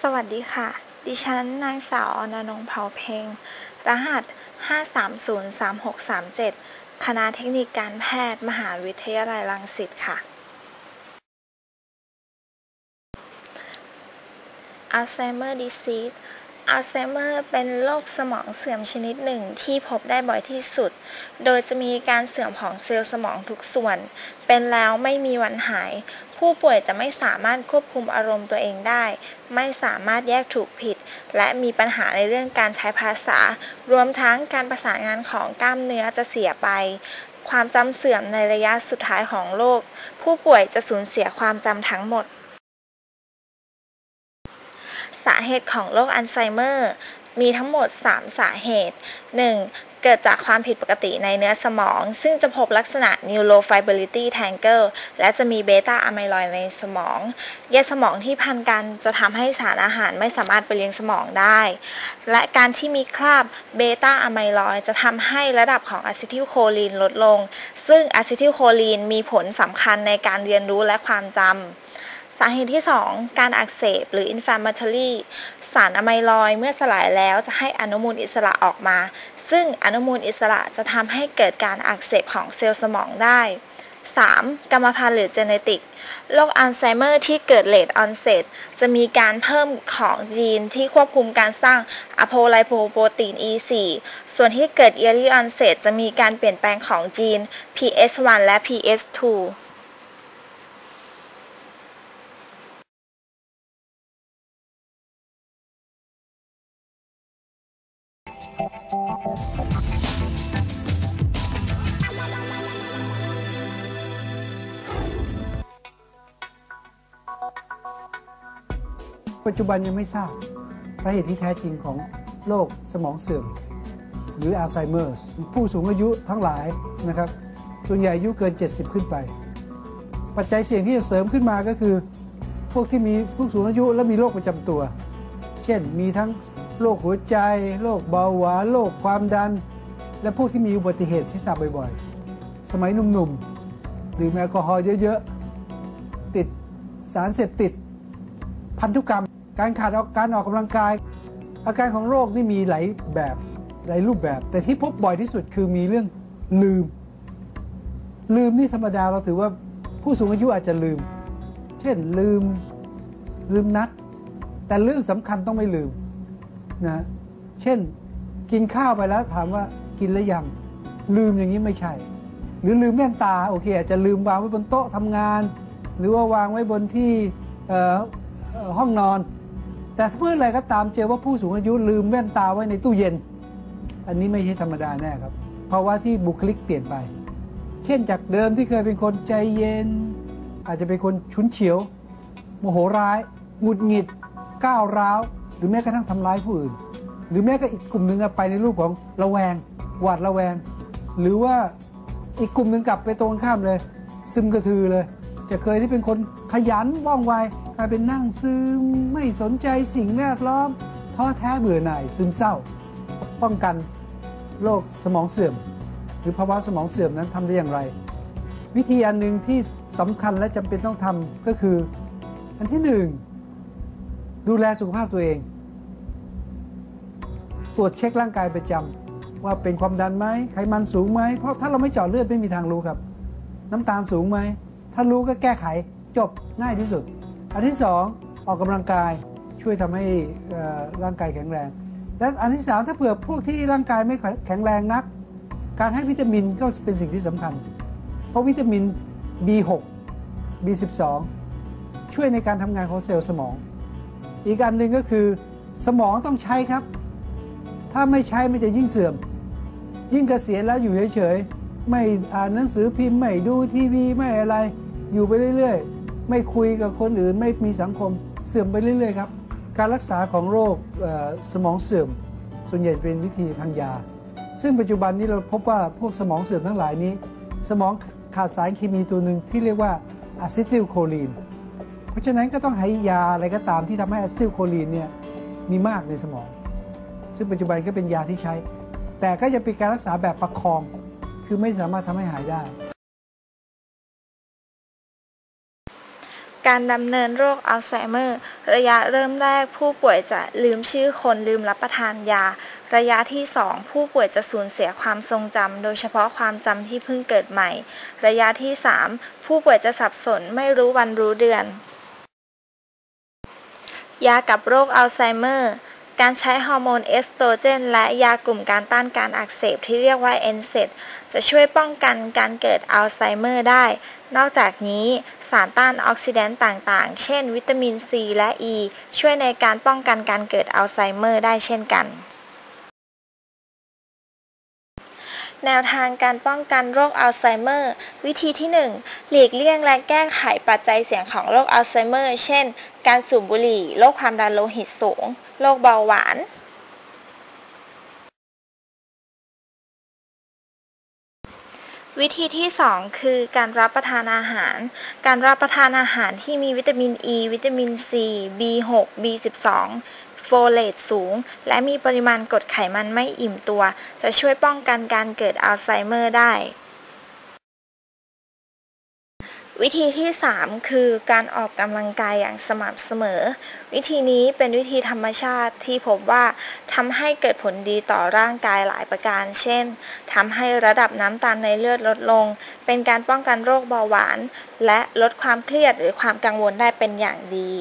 สวัสดีค่ะ ดิฉันนางสาวอนานงเผาเพ็งรหัส 5303637 คณะเทคนิคการแพทย์มหาวิทยาลัยรังสิตค่ะ อัลไซเมอร์ดิซีส อัลไซเมอร์เป็นโรคสมองเสื่อมชนิดหนึ่งที่พบได้บ่อยที่สุด โดยจะมีการเสื่อมของเซลล์สมองทุกส่วน เป็นแล้วไม่มีวันหาย ผู้ป่วยจะไม่สามารถควบคุมอารมณ์ตัวเองได้ ไม่สามารถแยกถูกผิด และมีปัญหาในเรื่องการใช้ภาษา รวมทั้งการประสานงานของกล้ามเนื้อจะเสียไป ความจำเสื่อมในระยะสุดท้ายของโรค ผู้ป่วยจะสูญเสียความจำทั้งหมด สาเหตุของโรคอัลไซเมอร์ มีทั้งหมด 3 สาเหตุ 1. เกิดจากความผิดปกติในเนื้อสมอง ซึ่งจะพบลักษณะ neurofibrillary tangle และจะมีเบต้าอะไมลอยในสมอง เยื่อสมองที่พันกันจะทำให้สารอาหารไม่สามารถไปเลี้ยงสมองได้ และการที่มีคราบเบต้าอะไมลอยจะทำให้ระดับของอะซิทิลโคลีนลดลง ซึ่งอะซิทิลโคลีนมีผลสำคัญในการเรียนรู้และความจำ สาเหตุที่ 2 การอักเสบหรือ inflammatory สารอะไมลอยเมื่อสลายแล้วจะให้อนุมูลอิสระออกมา ซึ่งอนุมูลอิสระจะทำให้เกิดการอักเสบของเซลล์สมองได้ 3. กรรมพันธุ์หรือเจเนติกโรคอัลไซเมอร์ที่เกิดเลดออนเซตจะมีการเพิ่มของยีนที่ควบคุมการสร้างอะโพไลโพโปรตีน E4 ส่วนที่เกิดเอลีออนเซตจะมีการเปลี่ยนแปลงของยีน PS1 และ PS2 ปัจจุบันยังไม่ทราบสาเหตุที่แท้จริงของโรคสมองเสื่อม หรืออัลไซเมอร์สผู้สูงอายุทั้งหลายนะครับ ส่วนใหญ่อายุเกิน 70 ขึ้นไป ปัจจัยเสี่ยงที่จะเสริมขึ้นมาก็คือ พวกที่มีผู้สูงอายุและมีโรคประจำตัว เช่นมีทั้ง โรคหัวใจ โรคเบาหวานโรคความดัน และพวกที่มีอุบัติเหตุศีรษะบ่อยๆ สมัยหนุ่มๆ ดื่มแอลกอฮอล์เยอะๆ ติดสารเสพติด พันธุกรรม การขาดออกการออกกำลังกาย อาการของโรคนี่มีหลายแบบหลายรูปแบบ แต่ที่พบบ่อยที่สุดคือมีเรื่องลืม ลืมนี่ธรรมดาเราถือว่าผู้สูงอายุอาจจะลืม เช่นลืมลืมนัด แต่เรื่องสำคัญต้องไม่ลืม นะเช่นกินข้าวไปแล้วถามว่ากินแล้วยังลืมอย่างนี้ไม่ใช่ หรือลืมแว่นตาโอเคอาจจะลืมวางไว้บนโต๊ะทำงาน หรือว่าวางไว้บนที่ห้องนอน แต่เมื่อไรก็ตามเจอว่าผู้สูงอายุลืมแว่นตาไว้ในตู้เย็น อันนี้ไม่ใช่ธรรมดาแน่ครับ เพราะว่าที่บุคลิกเปลี่ยนไป เช่นจากเดิมที่เคยเป็นคนใจเย็น อาจจะเป็นคนชุนเฉียว โมโหร้ายหงุดหงิดก้าวร้าว หรือแม้กระทั่งทำร้ายผู้อื่น หรือแม้ก็อีกกลุ่มหนึ่งไปในรูปของระแวง หวาดระแวง หรือว่าอีกกลุ่มหนึ่งกลับไปตรงข้ามเลย ซึมกระทือเลย จะเคยที่เป็นคนขยันว่องไวกลายเป็นนั่งซึมไม่สนใจสิ่งแวดล้อมท้อแท้เบื่อหน่ายซึมเศร้า ป้องกันโรคสมองเสื่อม หรือภาวะสมองเสื่อมนั้นทำได้อย่างไร วิธีอันหนึ่งที่สำคัญและจำเป็นต้องทำก็คือ อันที่หนึ่ง ดูแลสุขภาพตัวเอง ตรวจเช็คร่างกายประจำว่าเป็นความดันไหมไขมันสูงไหมเพราะถ้าเราไม่เจาะเลือดไม่มีทางรู้ครับ น้ำตาลสูงไหมถ้ารู้ก็แก้ไขจบง่ายที่สุด อันที่สองออกกำลังกายช่วยทำให้ร่างกายแข็งแรง และอันที่สามถ้าเผื่อพวกที่ร่างกายไม่แข็งแรงนัก การให้วิตามินก็เป็นสิ่งที่สำคัญ เพราะวิตามิน B6 B12 ช่วยในการทำงานของเซลล์สมอง อีกอันหนึ่งก็คือสมองต้องใช้ครับ ถ้าไม่ใช้มันจะยิ่งเสื่อม ยิ่งเกษียณแล้วอยู่เฉยๆ ไม่อ่านหนังสือพิมพ์ ไม่ดูทีวีไม่อะไร อยู่ไปเรื่อยๆ ไม่คุยกับคนอื่นไม่มีสังคมเสื่อมไปเรื่อยๆครับ การรักษาของโรคสมองเสื่อม ส่วนใหญ่เป็นวิธีทางยา ซึ่งปัจจุบันนี้เราพบว่าพวกสมองเสื่อมทั้งหลายนี้ สมองขาดสารเคมีตัวหนึ่งที่เรียกว่าอะซิทิลโคลีน เพราะฉะนั้นก็ต้องให้ยาอะไรก็ตามที่ทำให้อะซิทิลโคลีนเนี่ยมีมากในสมอง ซึ่งปัจจุบันก็เป็นยาที่ใช้ แต่ก็จะเป็นการรักษาแบบประคอง คือไม่สามารถทำให้หายได้ การดำเนินโรคอัลไซเมอร์ ระยะเริ่มแรกผู้ป่วยจะลืมชื่อคนลืมรับประทานยา ระยะที่ 2 ผู้ป่วยจะสูญเสียความทรงจำโดยเฉพาะความจำที่เพิ่งเกิดใหม่ ระยะที่ 3 ผู้ป่วยจะสับสนไม่รู้วันรู้เดือน ยากับโรคอัลไซเมอร์ การใช้ฮอร์โมนเอสโตรเจน และยากลุ่มการต้านการอักเสบที่เรียกว่า NSAID จะช่วยป้องกันการเกิดอัลไซเมอร์ได้ นอกจากนี้สารต้านออกซิแดนต์ต่างๆ เช่น วิตามินซีและ E ช่วยในการป้องกันการเกิดอัลไซเมอร์ได้เช่นกัน แนวทางการป้องกันโรคอัลไซเมอร์ วิธีที่ 1 หลีกเลี่ยงและแก้ไขปัจจัยเสี่ยงของโรคอัลไซเมอร์ เช่น การสูบบุหรี่ โรคความดันโลหิตสูง โรคเบาหวาน วิธีที่ 2 คือการรับประทานอาหาร การรับประทานอาหารที่มีวิตามิน E วิตามิน C B6 B12 โฟเลตสูง และมีปริมาณกรดไขมันไม่อิ่มตัว จะช่วยป้องกันการเกิดอัลไซเมอร์ได้ วิธีที่ 3 คือการออกกำลังกายอย่างสม่ำเสมอ วิธีนี้เป็นวิธีธรรมชาติที่พบว่าทำให้เกิดผลดีต่อร่างกายหลายประการ เช่นทำให้ระดับน้ำตาลในเลือดลดลง เป็นการป้องกันโรคเบาหวาน และลดความเครียดหรือความกังวลได้เป็นอย่างดี